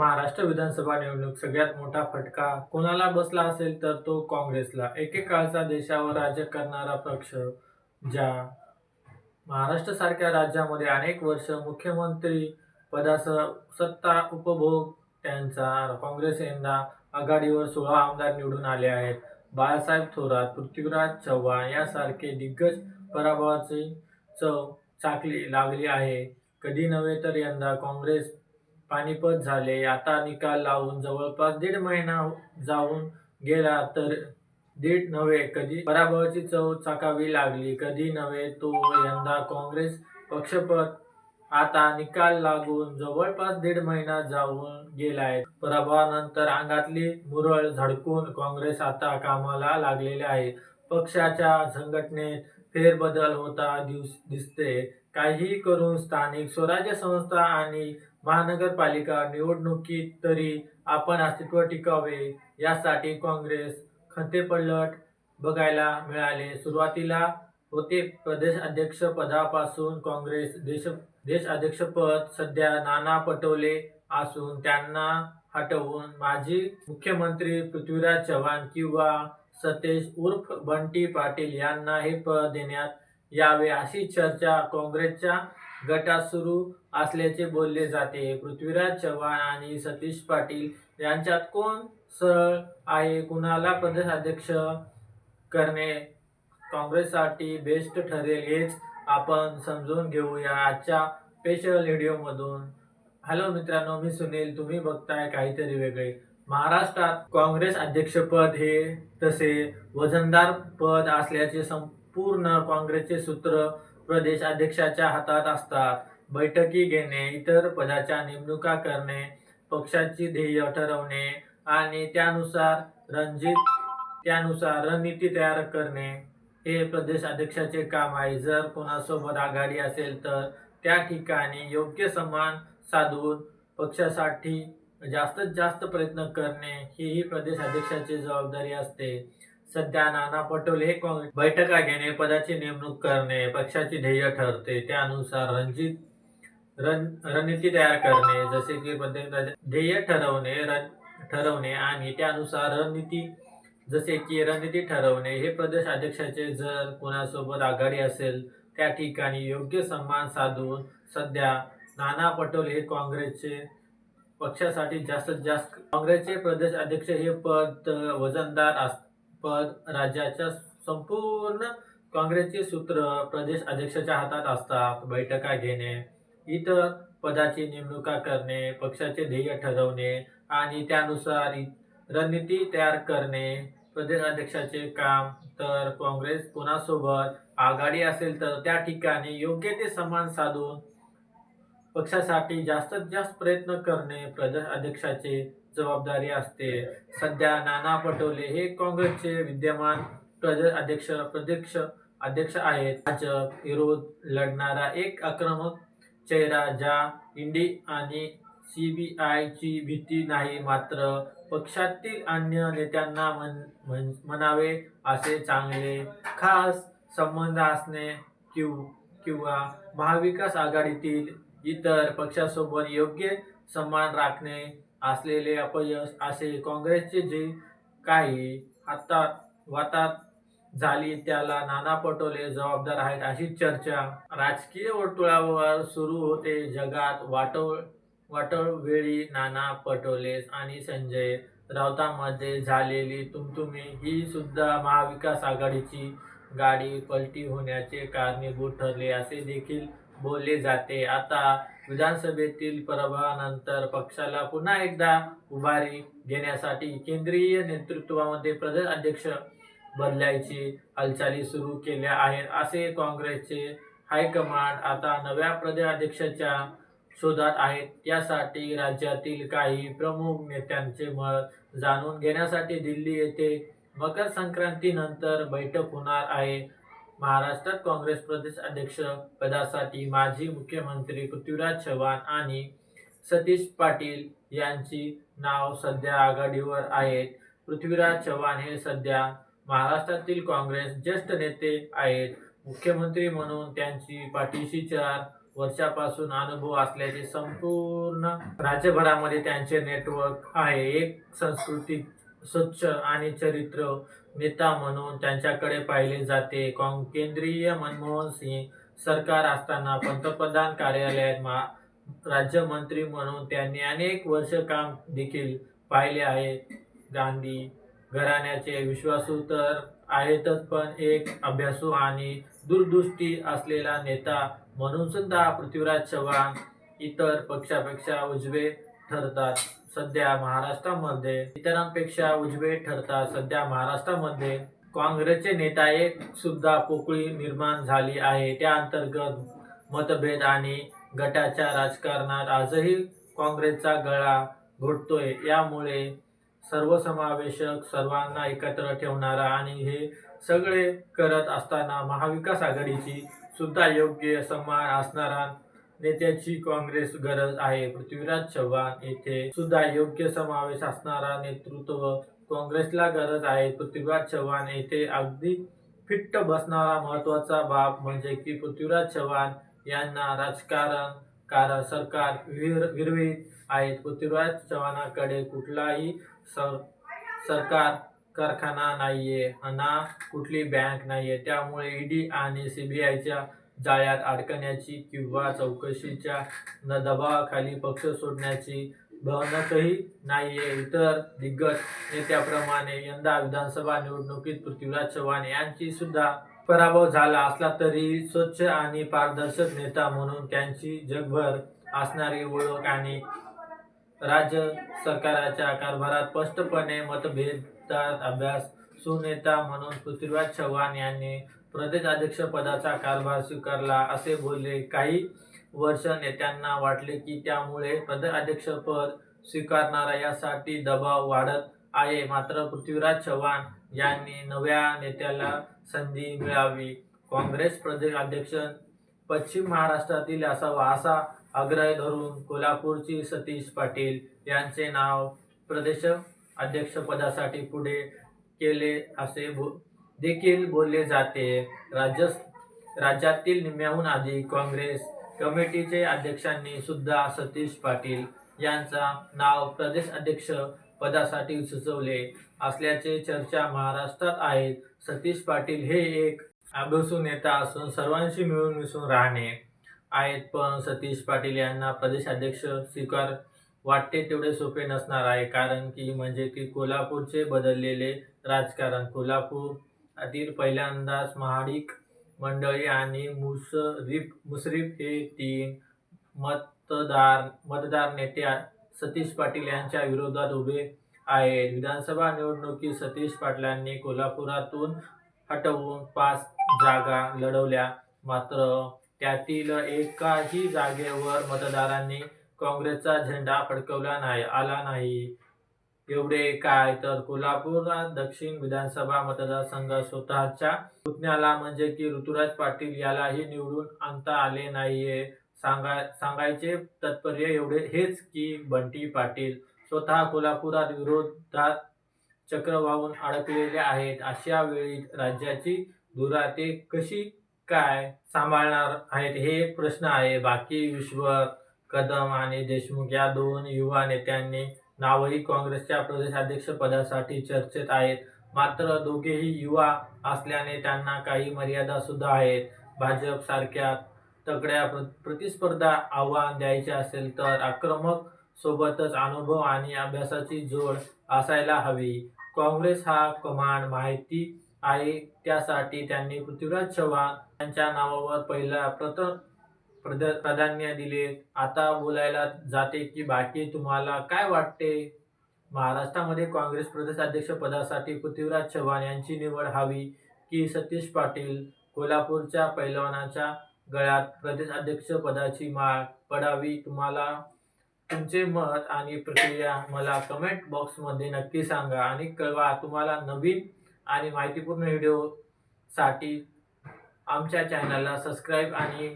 महाराष्ट्र विधानसभा निवडणूक सगळ्यात मोठा फटका कोणाला बसला असेल तर तो काँग्रेसला. एकेकाळचा देशावर राज्य करणारा पक्ष ज्या महाराष्ट्रासारख्या राज्यामध्ये अनेक वर्ष मुख्यमंत्री पदासह सत्ता उपभोग त्यांचा काँग्रेस यंदा आघाडीवर सोळा आमदार निवडून आले आहेत. बाळासाहेब थोरात पृथ्वीराज चव्हाण यासारखे दिग्गज पराभवाची चव चाकली लागली आहे. कधी नव्हे तर यंदा काँग्रेस पानिपत झाले. आता निकाल लावून जवळपास दीड महिना जाऊन गेला तर दीड नव्हे कधी पराभवाची चव चाकावी लागली कधी नव्हे तो यंदा काँग्रेस पक्षपत. आता निकाल लागून जवळपास दीड महिना जाऊन गेलाय. पराभवानंतर अंगातली मुरळ झडकून काँग्रेस आता कामाला लागलेले आहे. पक्षाच्या संघटनेत फेरबदल होता दिसते. काहीही करून स्थानिक स्वराज्य संस्था आणि महानगरपालिका निवडणुकीत तरी आपण अस्तित्व टिकावे यासाठी काँग्रेस खतेपलट बघायला मिळाले. सुरुवातीला होते प्रदेश अध्यक्ष पदापासून काँग्रेस देश देश अध्यक्षपद सध्या नाना पटोले असून त्यांना हटवून माजी मुख्यमंत्री पृथ्वीराज चव्हाण किंवा सतेज उर्फ बंटी पाटील यांना हे पद देण्यात यावे अशी चर्चा काँग्रेसच्या गटात सुरू असल्याचे बोलले जाते. पृथ्वीराज चव्हाण आणि सतीश पाटील यांच्यात कोण सरळ आहे? कुणाला प्रदेशाध्यक्ष करणे काँग्रेससाठी बेस्ट ठरेल हेच आपण समजून घेऊया आजच्या स्पेशल व्हिडिओमधून हॅलो मित्रांनो मी सुनील. तुम्ही बघताय काहीतरी वेगळे. महाराष्ट्रात काँग्रेस अध्यक्षपद हे तसे वजनदार पद असल्याचे संपूर्ण काँग्रेसचे सूत्र प्रदेश अध्यक्षाच्या हातात असतात. बैठकी घेणे इतर पदाच्या नेमणुका करणे पक्षाची ध्येय ठरवणे आणि त्यानुसार रणजित त्यानुसार रणनीती तयार करणे हे प्रदेश अध्यक्षाचे काम आहे. जर कोणासोबत आघाडी असेल तर त्या ठिकाणी योग्य सन्मान साधून पक्षासाठी जास्तीत जास्त प्रयत्न करणे हीही प्रदेश अध्यक्षाची जबाबदारी असते. सध्या नाना पटोले हे काँग्रेस बैठका घेणे पदाची नेमणूक करणे पक्षाची ध्येय ठरते. त्यानुसार रणजित रण रणनीती तयार करणे जसे की प्रत्येक ध्येय ठरवणे रण ठरवणे आणि त्यानुसार रणनीती जसे की रणनीती ठरवणे हे प्रदेश अध्यक्षाचे जर कोणासोबत आघाडी असेल त्या ठिकाणी योग्य सन्मान साधून सध्या नाना पटोले हे काँग्रेसचे पक्षासाठी जास्तीत जास्त. काँग्रेसचे प्रदेश अध्यक्ष हे पद वजनदार अस पद राज्याच्या संपूर्ण काँग्रेसचे सूत्र प्रदेश अध्यक्षाच्या हातात असतात. बैठका घेणे इतर पदाची नेमणुका करणे पक्षाचे ध्येय ठरवणे आणि त्यानुसार रणनीती तयार करणे. प्रदेश अध्यक्षाचे काम तर काँग्रेस कोणासोबत आघाडी असेल तर त्या ठिकाणी योग्य ते समान साधून पक्षासाठी जास्तीत जास्त प्रयत्न करणे प्रदेश अध्यक्षाची जबाबदारी असते. सध्या नाना पटोले हे काँग्रेसचे विद्यमान प्रदेश अध्यक्ष प्रदेश अध्यक्ष आहेत. भाजप विरोध लढणारा एक आक्रमक चेहरा ज्या इंडी आणि सीबीआयची भीती नाही मात्र पक्षातील अन्य नेत्यांना म्हण म्हणावे असे चांगले खास संबंध असणे किंवा महाविकास आघाडीतील इतर पक्षासोबत योग्य सन्मान राखणे असलेले अपयश असे काँग्रेसचे जे काही हातात वातात झाली त्याला नाना पटोले जबाबदार आहेत अशी चर्चा राजकीय वर्तुळावर सुरू होते. जगात वाटोळ वाटोळवेळी नाना पटोले आणि संजय राऊतांमध्ये झालेली तुमतुमी ही सुद्धा महाविकास आघाडीची गाडी पलटी होण्याचे कारणीभूत ठरले असे देखील बोलले जाते. आता विधानसभेतील पराभवानंतर पक्षाला पुन्हा एकदा उभारी देण्यासाठी केंद्रीय नेतृत्वामध्ये प्रदेश अध्यक्ष बदलायची हालचाली सुरू केल्या आहेत. असे काँग्रेसचे हायकमांड आता नव्या प्रदेश अध्यक्षाच्या शोधात आहेत. यासाठी राज्यातील काही प्रमुख नेत्यांचे मत जाणून घेण्यासाठी दिल्ली येथे मकर संक्रांतीनंतर बैठक होणार आहे. महाराष्ट्रात काँग्रेस प्रदेश अध्यक्ष पदासाठी माजी मुख्यमंत्री पृथ्वीराज चव्हाण आणि सतीश पाटील यांची नाव सध्या आघाडीवर आहेत. पृथ्वीराज चव्हाण हे सध्या महाराष्ट्रातील काँग्रेस ज्येष्ठ नेते आहेत. मुख्यमंत्री म्हणून त्यांची पाठीशी चार वर्षापासून अनुभव असल्याचे संपूर्ण राज्यभरामध्ये त्यांचे नेटवर्क आहे. एक संस्कृती स्वच्छ आणि चरित्र नेता म्हणून त्यांच्याकडे पाहिले जाते. काँग केंद्रीय मनमोहन सिंग सरकार असताना पंतप्रधान कार्यालयात मा राज्यमंत्री म्हणून त्यांनी अनेक वर्ष काम देखील पाहिले आहे. गांधी घराण्याचे विश्वासू तर आहेतच पण एक अभ्यासू आणि दूरदृष्टी असलेला नेता म्हणून सुद्धा पृथ्वीराज चव्हाण इतर पक्षापेक्षा उजवे ठरतात. सध्या महाराष्ट्रामध्ये इतरांपेक्षा उजवे ठरतात. सध्या महाराष्ट्रामध्ये काँग्रेसचे नेता एक सुद्धा पोकळी निर्माण झाली आहे. त्या अंतर्गत मतभेद आणि गटाच्या राजकारणात आजही काँग्रेसचा गळा घोटतोय. यामुळे सर्वसमावेशक सर्वांना एकत्र ठेवणारा आणि हे सगळे करत असताना महाविकास आघाडीची सुद्धा योग्य सन्मान असणारा नेत्याची काँग्रेस गरज आहे. पृथ्वीराज चव्हाण येथे सुद्धा योग्य समावेश असणारा नेतृत्व काँग्रेसला गरज आहे. पृथ्वीराज चव्हाण येथे अगदी फिट्ट बसणारा महत्त्वाचा बाब म्हणजे की पृथ्वीराज चव्हाण यांना राजकारण कारण सरकार विर विरवीत आहेत. पृथ्वीराज चव्हाणाकडे कुठलाही सर सरकार कारखाना नाहीये. ना कुठली बँक नाहीये. त्यामुळे ईडी आणि सीबीआयच्या जाळ्यात अडकण्याची किंवा चौकशीच्या न दबावाखाली पक्ष सोडण्याची भनकही नाहीये. इतर दिग्गज नेत्याप्रमाणे यंदा विधानसभा निवडणुकीत पृथ्वीराज चव्हाण यांची सुद्धा पराभव झाला असला तरी स्वच्छ आणि पारदर्शक नेता म्हणून त्यांची जगभर असणारी ओळख आणि राज्य सरकारच्या कारभारात स्पष्टपणे मतभेदात अभ्यास सुनेता म्हणून पृथ्वीराज चव्हाण यांनी प्रदेश अध्यक्षपदाचा कारभार स्वीकारला असे बोलले. काही वर्ष नेत्यांना वाटले की त्यामुळे प्रदेशाध्यक्षपद स्वीकारणारा यासाठी दबाव वाढत आहे. मात्र पृथ्वीराज चव्हाण यांनी नव्या नेत्याला संधी मिळावी. काँग्रेस प्रदेश अध्यक्ष पश्चिम महाराष्ट्रातील असावा असा आग्रह धरून कोल्हापूरची सतीश पाटील यांचे नाव प्रदेश अध्यक्षपदासाठी पुढे केले असे देखील बोलले जाते. राज्य राज्यातील निम्म्याहून अधिक काँग्रेस कमिटीचे अध्यक्षांनी सुद्धा सतीश पाटील यांचा नाव प्रदेश अध्यक्ष पदासाठी सुचवले असल्याचे चर्चा महाराष्ट्रात आहेत. सतीश पाटील हे एक अभ्यासू नेता असून सर्वांशी मिळून मिसळून राहणे आहेत. पण सतीश पाटील यांना प्रदेशाध्यक्ष स्वीकार वाटते तेवढे सोपे नसणार आहे. कारण की म्हणजे की कोल्हापूरचे बदललेले राजकारण कोल्हापूर आतील पहिल्यांदाच महाडिक मंडळी आणि मुसरीफ मुसरीफ हे तीन मतदार मतदार नेते सतीश पाटील यांच्या विरोधात उभे आहेत. विधानसभा निवडणुकीत सतीश पाटलांनी कोल्हापुरातून हटवून पाच जागा लढवल्या. मात्र त्यातील एकाही जागेवर मतदारांनी काँग्रेसचा झेंडा फडकवला नाही आला नाही. एवढे काय? तर कोल्हापूर दक्षिण विधानसभा मतदारसंघात स्वतःच्या पुतण्याला म्हणजे की ऋतुराज पाटील यालाही निवडून आणता आले नाहीये. सांगाय सांगायचे तात्पर्य एवढे हेच की बंटी पाटील स्वतः कोल्हापुरात विरोधात चक्र वाहून अडकलेले आहेत. अशा वेळी राज्याची धुरा ते कशी काय सांभाळणार आहेत हे एक प्रश्न आहे. बाकी विश्व कदम आणि देशमुख या दोन युवा नेत्यांनी नावही काँग्रेसच्या प्रदेशाध्यक्ष पदासाठी चर्चेत आहेत. मात्र दोघेही युवा असल्याने त्यांना काही मर्यादा सुद्धा आहेत. भाजप सारख्या तगड्या प्रतिस्पर्धा आव्हान द्यायचे असेल तर आक्रमक सोबतच अनुभव आणि अभ्यासाची जोड असायला हवी. काँग्रेस हा कमांड माहिती आहे. त्यासाठी त्यांनी पृथ्वीराज चव्हाण यांच्या नावावर पहिला प्रथम प्राधान्य दिले. आता बोलायला जाते की बाकी तुम्हाला काय वाटते? महाराष्ट्रामध्ये काँग्रेस प्रदेशाध्यक्ष पदासाठी पृथ्वीराज चव्हाण यांची निवड हवी की सतीश पाटील कोल्हापूरच्या पैलवानाच्या गळ्यात प्रदेशाध्यक्ष पदाची माळ पडावी? तुम्हाला तुमचे मत आणि प्रक्रिया मला कमेंट बॉक्समध्ये नक्की सांगा आणि कळवा. तुम्हाला नवीन आणि माहितीपूर्ण व्हिडिओसाठी आमच्या चॅनलला सबस्क्राईब आणि